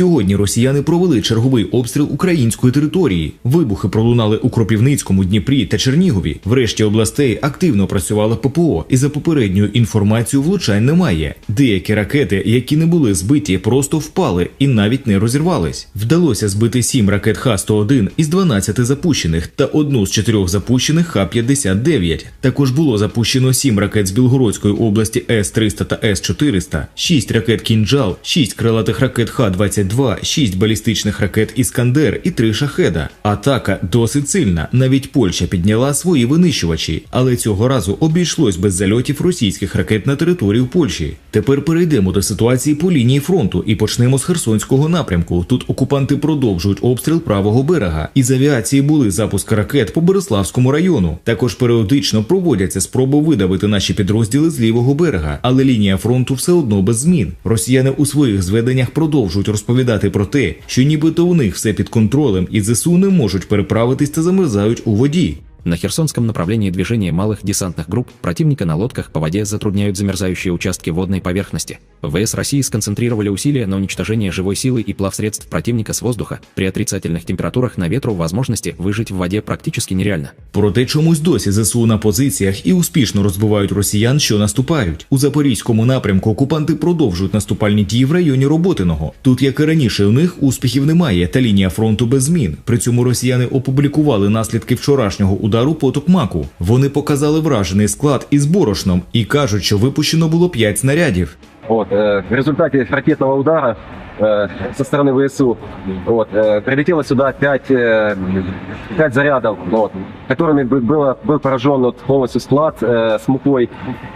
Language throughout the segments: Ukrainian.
Сьогодні росіяни провели черговий обстріл української території. Вибухи пролунали у Кропівницькому, Дніпрі та Чернігові. Врешті областей активно працювала ППО, і за попередньою інформацією влучань немає. Деякі ракети, які не були збиті, просто впали і навіть не розірвались. Вдалося збити 7 ракет Х-101 із 12 запущених та одну з чотирьох запущених Х-59. Також було запущено 7 ракет з Білгородської області С-300 та С-400, 6 ракет Кінджал, 6 крилатих ракет Х-22, 6 балістичних ракет Іскандер і 3 шахеда. Атака досить сильна. Навіть Польща підняла свої винищувачі, але цього разу обійшлось без зальотів російських ракет на територію Польщі. Тепер перейдемо до ситуації по лінії фронту і почнемо з Херсонського напрямку. Тут окупанти продовжують обстріл правого берега. Із авіації були запуски ракет по Береславському району. Також періодично проводяться спроби видавити наші підрозділи з лівого берега, але лінія фронту все одно без змін. Росіяни у своїх зведеннях продовжують розповідати про те, що нібито у них все під контролем, і ЗСУ не можуть переправитись та замерзають у воді. На Херсонском направлении движения малых десантных групп противника на лодках по воде затрудняют замерзающие участки водной поверхности. ВС России сконцентрировали усилия на уничтожении живой силы и плавсредств противника с воздуха. При отрицательных температурах на ветру возможности выжить в воде практически нереально. Проте чомусь досі ЗСУ на позиціях і успішно розбивають росіян, що наступають. У запорізькому напрямку окупанти продовжують наступальні дії в районі Роботиного. Тут, як і раніше, у них успіхів немає, та лінія фронту без змін. При цьому росіяни опублікували наслідки вчорашнього удару по Токмаку. Вони показали вражений склад із борошном і кажуть, що випущено було 5 снарядів. От, е, в результаті ракетного удара э, со стороны ВСУ вот, э, прилетело сюда 5, э, 5 зарядов, вот, которыми бы- было, был поражен вот, полностью склад э, с мукой,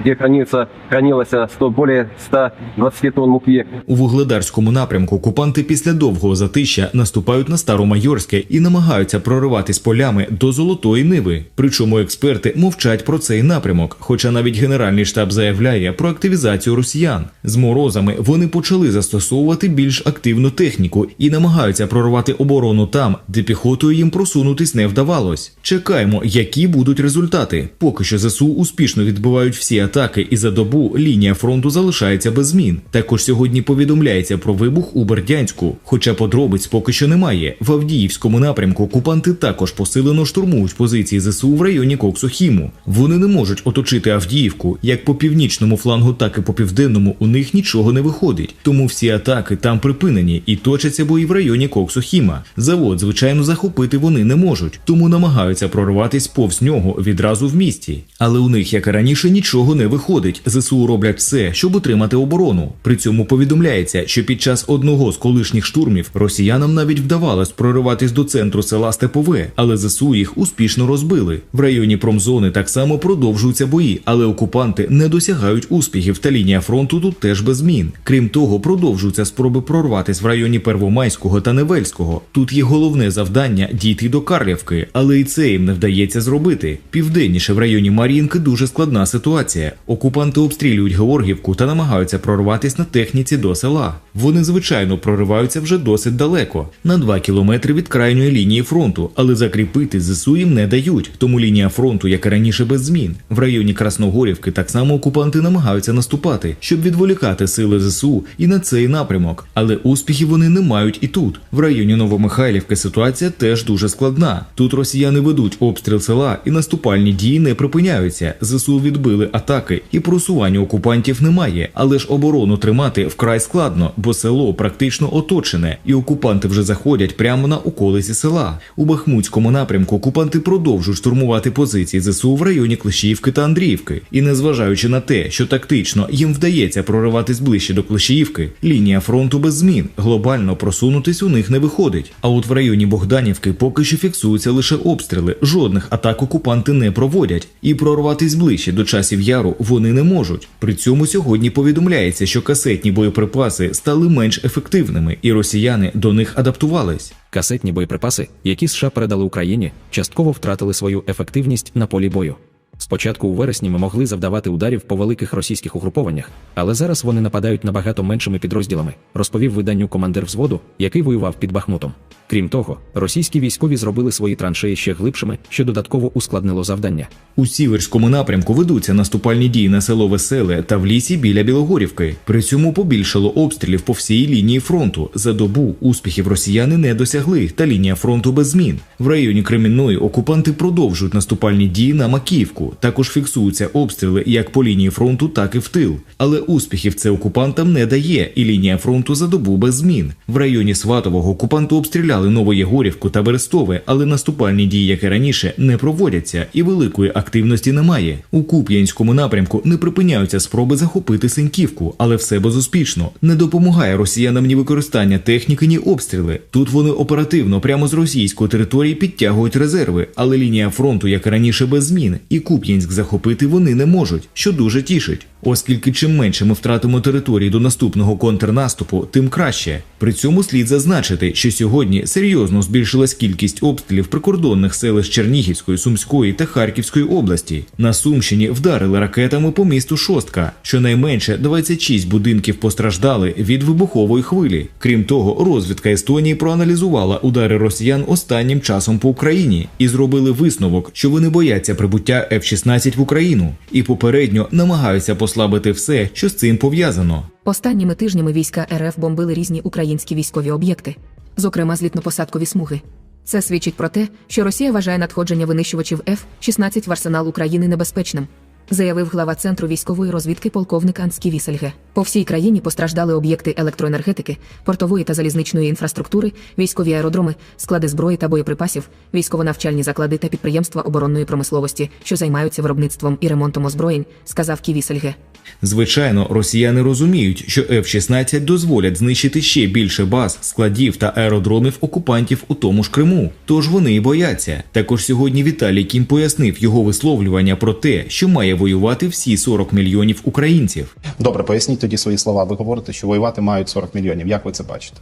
где хранится, хранилось 100, более 120 тонн муки. У вугледарському напрямку окупанти після довгого затища наступають на Старомайорське і намагаються прориватись полями до Золотої Ниви. Причому експерти мовчать про цей напрямок, хоча навіть Генеральний штаб заявляє про активізацію росіян. З морозами вони почали застосовувати більш активну техніку і намагаються прорвати оборону там, де піхотою їм просунутись не вдавалось. Чекаємо, які будуть результати. Поки що ЗСУ успішно відбивають всі атаки, і за добу лінія фронту залишається без змін. Також сьогодні повідомляється про вибух у Бердянську, хоча подробиць поки що немає. В Авдіївському напрямку окупанти також посилено штурмують позиції ЗСУ в районі Коксохіму. Вони не можуть оточити Авдіївку як по північному флангу, так і по південному. У них нічого не виходить. Тому всі атаки там припинені і точаться бої в районі Коксохіма. Завод, звичайно, захопити вони не можуть, тому намагаються прорватись повз нього відразу в місті. Але у них, як і раніше, нічого не виходить. ЗСУ роблять все, щоб утримати оборону. При цьому повідомляється, що під час одного з колишніх штурмів росіянам навіть вдавалось прориватись до центру села Степове, але ЗСУ їх успішно розбили. В районі промзони так само продовжуються бої, але окупанти не досягають успіхів, та лінія фронту тут теж без змін. Крім того, продовжуються спроби прорватись в районі Первомайського та Невельського. Тут є головне завдання дійти до Карлівки, але і це їм не вдається зробити. Південніше в районі Мар'їнки дуже складна ситуація. Окупанти обстрілюють Георгівку та намагаються прорватись на техніці до села. Вони звичайно прориваються вже досить далеко, на 2 кілометри від крайньої лінії фронту, але закріпити ЗСУ їм не дають. Тому лінія фронту, як і раніше, без змін. В районі Красногорівки так само окупанти намагаються наступати, щоб відволікати сили ЗСУ і на цей напрямок. Але успіхів вони не мають і тут. В районі Новомихайлівки ситуація теж дуже складна. Тут росіяни ведуть обстріл села і наступальні дії не припиняються. ЗСУ відбили атаки і просування окупантів немає, але ж оборону тримати вкрай складно, бо село практично оточене, і окупанти вже заходять прямо на околиці села. У Бахмутському напрямку окупанти продовжують штурмувати позиції ЗСУ в районі Клещіївки та Андріївки. І незважаючи на те, що тактично їм вдається прориватись ближче до Клещіївки, лінія фронту без змін. Глобально просунутись у них не виходить. А от в районі Богданівки поки що фіксуються лише обстріли. Жодних атак окупанти не проводять, і прорватись ближче до часів яру вони не можуть. При цьому сьогодні повідомляється, що касетні боєприпаси стали менш ефективними, і росіяни до них адаптувались. Касетні боєприпаси, які США передали Україні, частково втратили свою ефективність на полі бою. Спочатку у вересні ми могли завдавати ударів по великих російських угрупованнях, але зараз вони нападають набагато меншими підрозділами, розповів виданню командир взводу, який воював під Бахмутом. Крім того, російські військові зробили свої траншеї ще глибшими, що додатково ускладнило завдання. У сіверському напрямку ведуться наступальні дії на село Веселе та в лісі біля Білогорівки. При цьому побільшало обстрілів по всій лінії фронту. За добу успіхів росіяни не досягли, та лінія фронту без змін. В районі Кремінної окупанти продовжують наступальні дії на Макіївку. Також фіксуються обстріли як по лінії фронту, так і в тил. Але успіхів це окупантам не дає, і лінія фронту за добу без змін. В районі Сватового окупанти обстріляли Новоєгорівку та Берестове, але наступальні дії, як і раніше, не проводяться, і великої активності немає. У Куп'янському напрямку не припиняються спроби захопити Синьківку, але все безуспішно. Не допомагає росіянам ні використання техніки, ні обстріли. Тут вони оперативно прямо з російської території підтягують резерви, але лінія фронту, як і раніше, без змін, і Куп'янськ захопити вони не можуть, що дуже тішить. Оскільки чим менше ми втратимо території до наступного контрнаступу, тим краще. При цьому слід зазначити, що сьогодні серйозно збільшилась кількість обстрілів прикордонних селищ Чернігівської, Сумської та Харківської області. На Сумщині вдарили ракетами по місту Шостка. Щонайменше 26 будинків постраждали від вибухової хвилі. Крім того, розвідка Естонії проаналізувала удари росіян останнім часом по Україні і зробили висновок, що вони бояться прибуття F-16 в Україну і попередньо намагаються послабити все, що з цим пов'язано. Останніми тижнями війська РФ бомбили різні українські військові об'єкти, зокрема злітно-посадкові смуги. Це свідчить про те, що Росія вважає надходження винищувачів F-16 в арсенал України небезпечним, заявив глава центру військової розвідки полковник Анський Вісельге. По всій країні постраждали об'єкти електроенергетики, портової та залізничної інфраструктури, військові аеродроми, склади зброї та боєприпасів, військово-навчальні заклади та підприємства оборонної промисловості, що займаються виробництвом і ремонтом озброєнь, сказав Ківісельге. Звичайно, росіяни розуміють, що F-16 дозволять знищити ще більше баз, складів та аеродромів окупантів у тому ж Криму. Тож вони і бояться. Також сьогодні Віталій Кім пояснив його висловлювання про те, що має воювати всі 40 мільйонів українців. Добре, поясніть тоді свої слова. Ви говорите, що воювати мають 40 мільйонів. Як ви це бачите?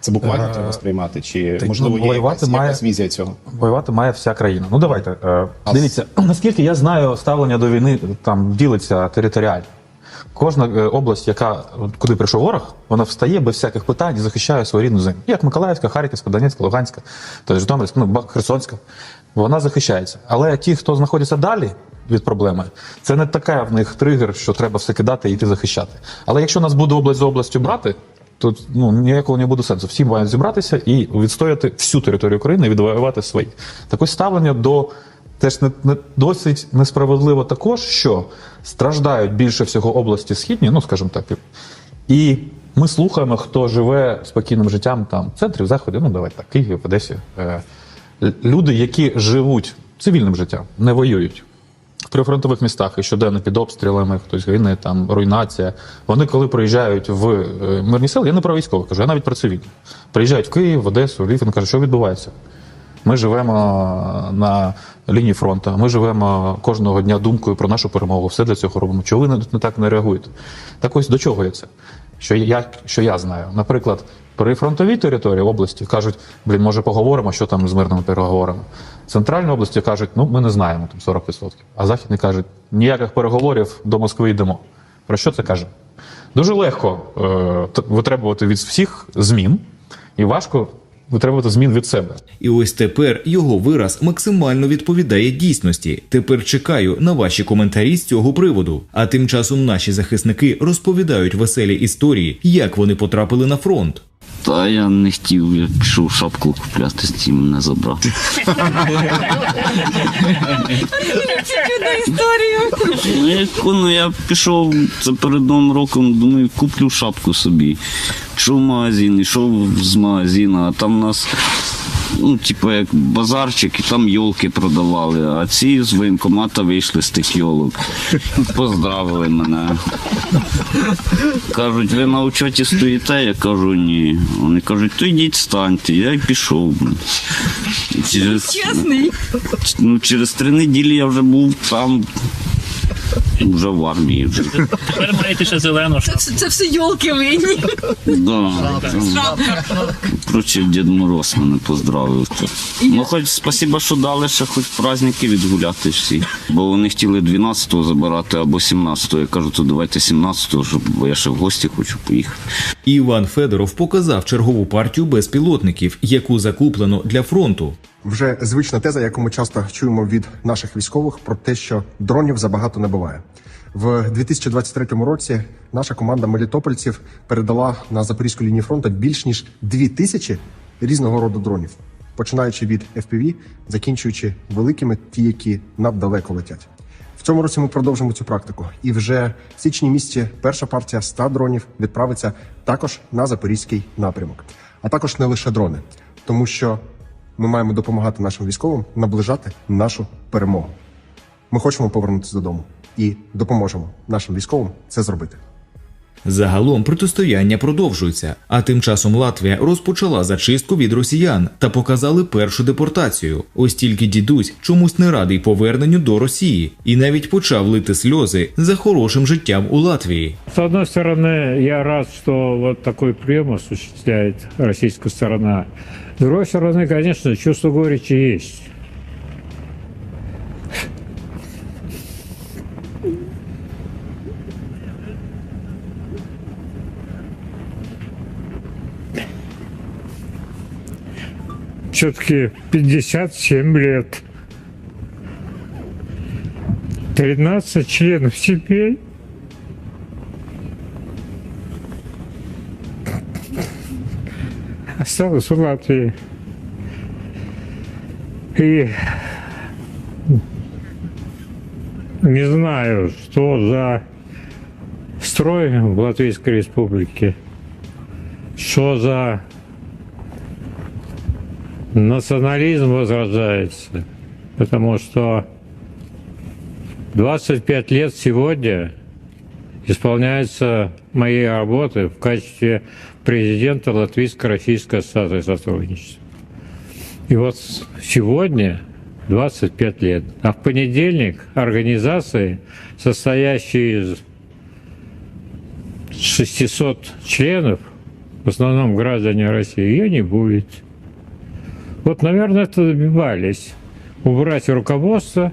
Це буквально Е, треба сприймати, чи так, можливо ну, є якась, має- якась візія цього? Воювати має вся країна. Ну давайте. Е, дивіться, наскільки я знаю, ставлення до війни там ділиться територіально. Кожна е, область, яка куди прийшов ворог, вона встає без всяких питань і захищає свою рідну землю. Як Миколаївська, Харківська, Донецька, Луганська, то Житомирська, ну Херсонська. Вона захищається. Але ті, хто знаходиться далі від проблеми, це не така в них тригер, що треба все кидати і йти захищати. Але якщо нас буде область за областю брати, то ну ніякого не буде сенсу. Всі мають зібратися і відстояти всю територію України і відвоювати свої. Так ось ставлення до теж не, не досить несправедливо також, що страждають більше всього області східні, ну скажімо так. І ми слухаємо, хто живе спокійним життям там в центрі, в заході, ну давайте так, Києві, в Одесі. Е, люди, які живуть цивільним життям, не воюють. Прифронтових містах і щоденно під обстрілами, хтось гине, там руйнація. Вони, коли приїжджають в е, мирні сели, я не про військових кажу, я навіть про цивільних. Приїжджають в Київ, в Одесу, вони кажуть, що відбувається. Ми живемо на лінії фронту, ми живемо кожного дня думкою про нашу перемогу, все для цього робимо. Чого ви не так не реагуєте? Так ось до чого я це? Що я, що я знаю. Наприклад, при фронтовій території області кажуть, блін, може поговоримо, що там з мирними переговорами. Центральній області кажуть, ну ми не знаємо там 40%. А західні кажуть, ніяких переговорів до Москви йдемо. Про що це каже? Дуже легко е, витребувати від всіх змін, і важко витребувати змін від себе. І ось тепер його вираз максимально відповідає дійсності. Тепер чекаю на ваші коментарі з цього приводу. А тим часом наші захисники розповідають веселі історії, як вони потрапили на фронт. Та я не хотів, я пішов шапку купляти, з цим мене забрав. Ну, як, ну, я пішов це перед Новим роком, думаю, куплю шапку собі. Пішов в магазин, йшов з магазину, а там у нас, ну, типу, як базарчик, і там йолки продавали, а ці з воєнкомата вийшли з тих йолок. Поздравили мене. Кажуть, ви на учоті стоїте? Я кажу, ні. Вони кажуть, то йдіть станьте. Я й пішов. Через, Чесний. ну, через три неділі я вже був там. Вже в армії. Вже. Тепер маєте ще зелену шапку. Це, це все йолки винні. Да, там, коротше, Дід Мороз мене поздравив. Ну, хоч спасіба, що дали ще хоч праздники відгуляти всі. Бо вони хотіли 12-го забирати або 17-го. Я кажу, то давайте 17-го, щоб бо я ще в гості хочу поїхати. Іван Федоров показав чергову партію безпілотників, яку закуплено для фронту. Вже звична теза, яку ми часто чуємо від наших військових, про те, що дронів забагато не буває. В 2023 році наша команда мелітопольців передала на запорізьку лінію фронту більш ніж дві тисячі різного роду дронів, починаючи від FPV, закінчуючи великими, ті, які наддалеко летять. В цьому році ми продовжимо цю практику, і вже в січні місяці перша партія 100 дронів відправиться також на запорізький напрямок, а також не лише дрони, тому що ми маємо допомагати нашим військовим наближати нашу перемогу. Ми хочемо повернутися додому і допоможемо нашим військовим це зробити. Загалом протистояння продовжується, а тим часом Латвія розпочала зачистку від росіян та показали першу депортацію. Ось тільки дідусь чомусь не радий поверненню до Росії і навіть почав лити сльози за хорошим життям у Латвії. С одной стороны, я рад, что вот такой прием осуществляет российская сторона. С другой стороны, конечно, чувство горечи есть. Все-таки 57 лет. 13 членов семей. осталось в Латвии. И не знаю, что за строй в Латвийской Республике, что за национализм возрождается. Потому что 25 лет сегодня исполняется моей работы в качестве президента Латвийско-Российской ассоциации сотрудничества. И вот сегодня 25 лет. А в понедельник организации, состоящие из 600 членов, в основном граждане России, ее не будет. Вот, наверное, это добивались. Убрать руководство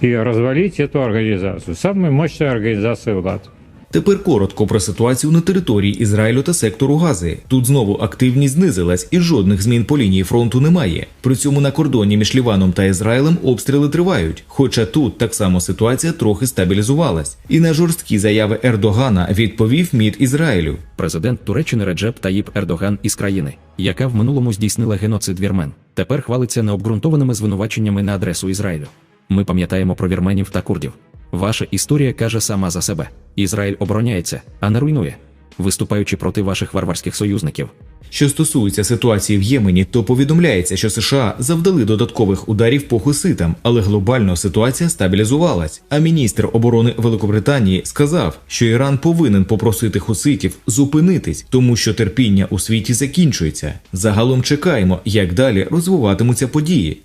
и развалить эту организацию. Самая мощная организация в Латвии. Тепер коротко про ситуацію на території Ізраїлю та сектору Гази. Тут знову активність знизилась і жодних змін по лінії фронту немає. При цьому на кордоні між Ліваном та Ізраїлем обстріли тривають. Хоча тут так само ситуація трохи стабілізувалась. І на жорсткі заяви Ердогана відповів МІД Ізраїлю. Президент Туреччини Реджеп Таїп Ердоган із країни, яка в минулому здійснила геноцид вірмен, тепер хвалиться необґрунтованими звинуваченнями на адресу Ізраїлю. Ми пам'ятаємо про вірменів та курдів. Ваша історія каже сама за себе: Ізраїль обороняється, а не руйнує, виступаючи проти ваших варварських союзників. Що стосується ситуації в Ємені, то повідомляється, що США завдали додаткових ударів по хуситам, але глобально ситуація стабілізувалась. А міністр оборони Великобританії сказав, що Іран повинен попросити хуситів зупинитись, тому що терпіння у світі закінчується. Загалом чекаємо, як далі розвиватимуться події.